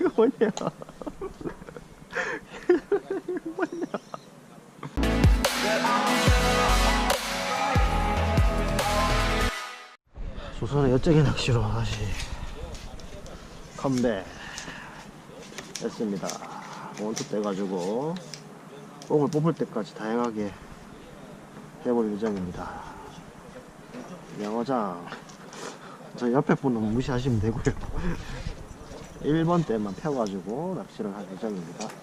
이거 뭐냐? 이거 뭐냐? 조선의 여적인 낚시로 다시 컴백 했습니다. 원투 떼가지고 뽕을 뽑을 때까지 다양하게 해볼 예정입니다. 양어장 저 옆에 분은 무시하시면 되고요. 1번 때만 펴가지고 낚시를 할 예정입니다. 자,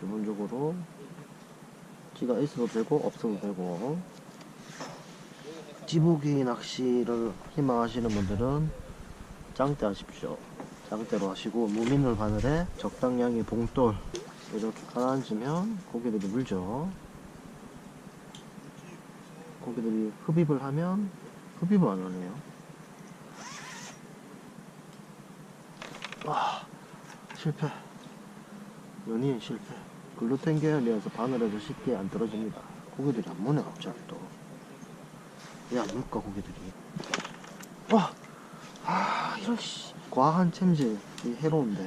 기본적으로 기가 있어도 되고 없어도 되고 지보기 낚시를 희망하시는 분들은 짱대 하십시오. 짱대로 하시고 무민을 바늘에 적당량의 봉돌 이렇게 가라앉으면 고기들이 물죠. 고기들이 흡입을 하면 흡입을 안 하네요. 실패. 연이은 실패. 글루텐 계열이어서 바늘에도 쉽게 안 떨어집니다. 고기들이 안 무네 갑자기 또. 왜안 물까 고기들이? 와, 아 이런 씨 과한 챔질 이 해로운데.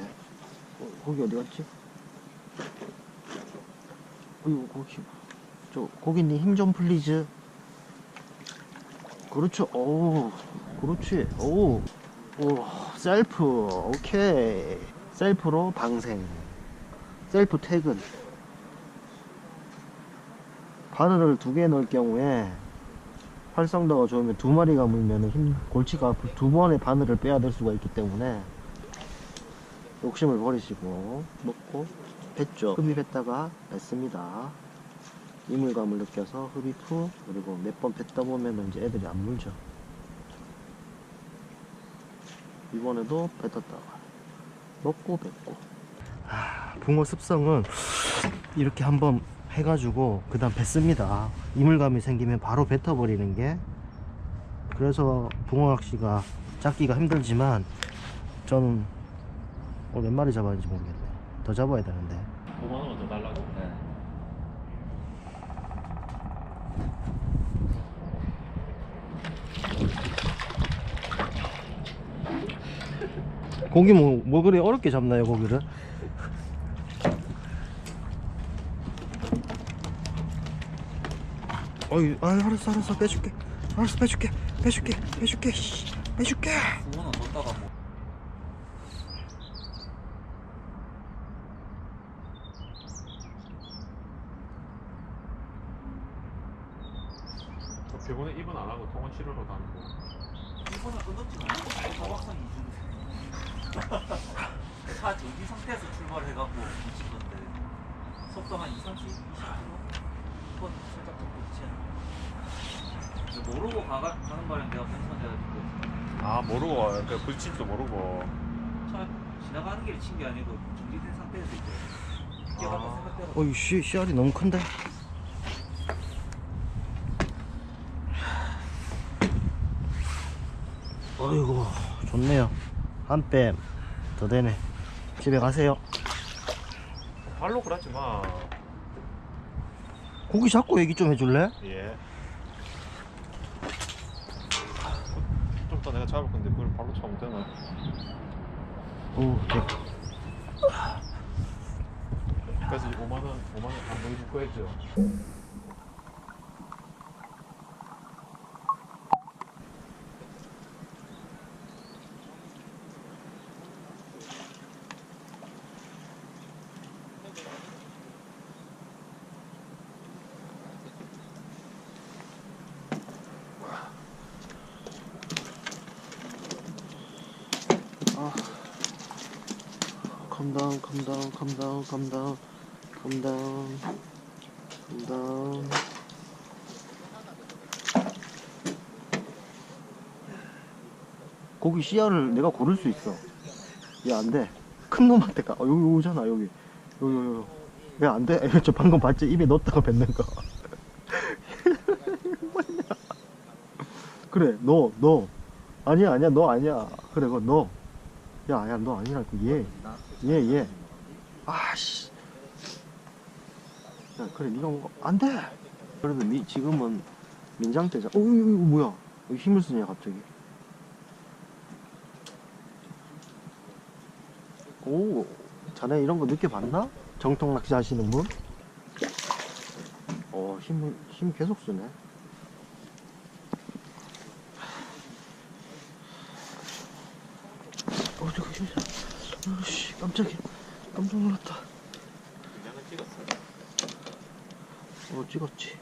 어, 고기 어디 갔지? 어이구 고기 저 고기님 힘좀 플리즈. 그렇죠. 오, 그렇지. 오, 오, 셀프. 오케이. 셀프로 방생. 셀프 퇴근. 바늘을 두 개 넣을 경우에 활성도가 좋으면 두 마리가 물면 힘 골치가 아프 두 번의 바늘을 빼야 될 수가 있기 때문에 욕심을 버리시고 먹고 뺐죠. 흡입했다가 뺐습니다. 이물감을 느껴서 흡입 후 그리고 몇번 뺐다 보면 이제 애들이 안 물죠. 이번에도 뱉었다가 먹고 뱉고. 아, 붕어 습성은 이렇게 한번 해가지고 그 다음 뱉습니다. 이물감이 생기면 바로 뱉어버리는 게 그래서 붕어 낚시가 잡기가 힘들지만 저는 오늘 몇 마리 잡았는지 모르겠네. 더 잡아야 되는데. 5만 원 더 달라고. 네. 고기 뭐, 뭐 그래 어렵게 잡나요 고기를? 어이 아 알았어 알았어 빼줄게 알았어 빼줄게 빼줄게 빼줄게 씨, 빼줄게 5만 원 넣었다가 뭐. 병원에 입원 안 하고 통원 치료로 다니고. 일본은 끝없지 않고 소박상 이중 차 정지 상태에서 출발을 해갖고 미친 건데 속도가 한 2, 30, 20km? 그건 살짝 좀 그렇지 모르고 가가, 가는 바람에 내가 편선돼가지고 아 모르고 그 불친도 모르고. 차 지나가는 길에 친 게 아니고 정지된 상태에서 이제 뛰어갔다 아. 생각대로 어이 씨 씨알이 너무 큰데 어이구 좋네요 한뺨 더 되네 집에 가세요 발로 그러지 마. 고기 잡고 얘기 좀 해줄래? 예. 좀 이따 내가 잡을 건데 그걸 발로 차면 되나? 오 네. 그래서 5만 원, 5만 원안 보여줄 거였죠. Calm down, calm down, calm down, calm down, calm down, calm down. 고기 씨알을 내가 고를 수 있어. 얘 안 돼. 큰 놈한테 가. 어, 여기 오잖아, 여기. 여기, 여기, 여기. 왜안 돼? 저 방금 봤지? 입에 넣었다가 뱉는 거. 그래, 너, 너. 아니야, 아니야, 너 아니야. 그래, 그거 너. 야, 야, 너 아니라고. 얘. 예, 예. 아씨. 야, 그래, 네가 먹어. 안 돼! 그래도 미, 지금은 민장태자. 어, 이거, 이거 뭐야? 왜 힘을 쓰냐, 갑자기. 오, 자네 이런 거 느껴봤나? 정통 낚시 하시는 분? 어, 힘, 힘 계속 쓰네. 어, 저거, 저거. 아씨 깜짝이야. 깜짝 놀랐다. 그냥 찍었어 어 찍었지.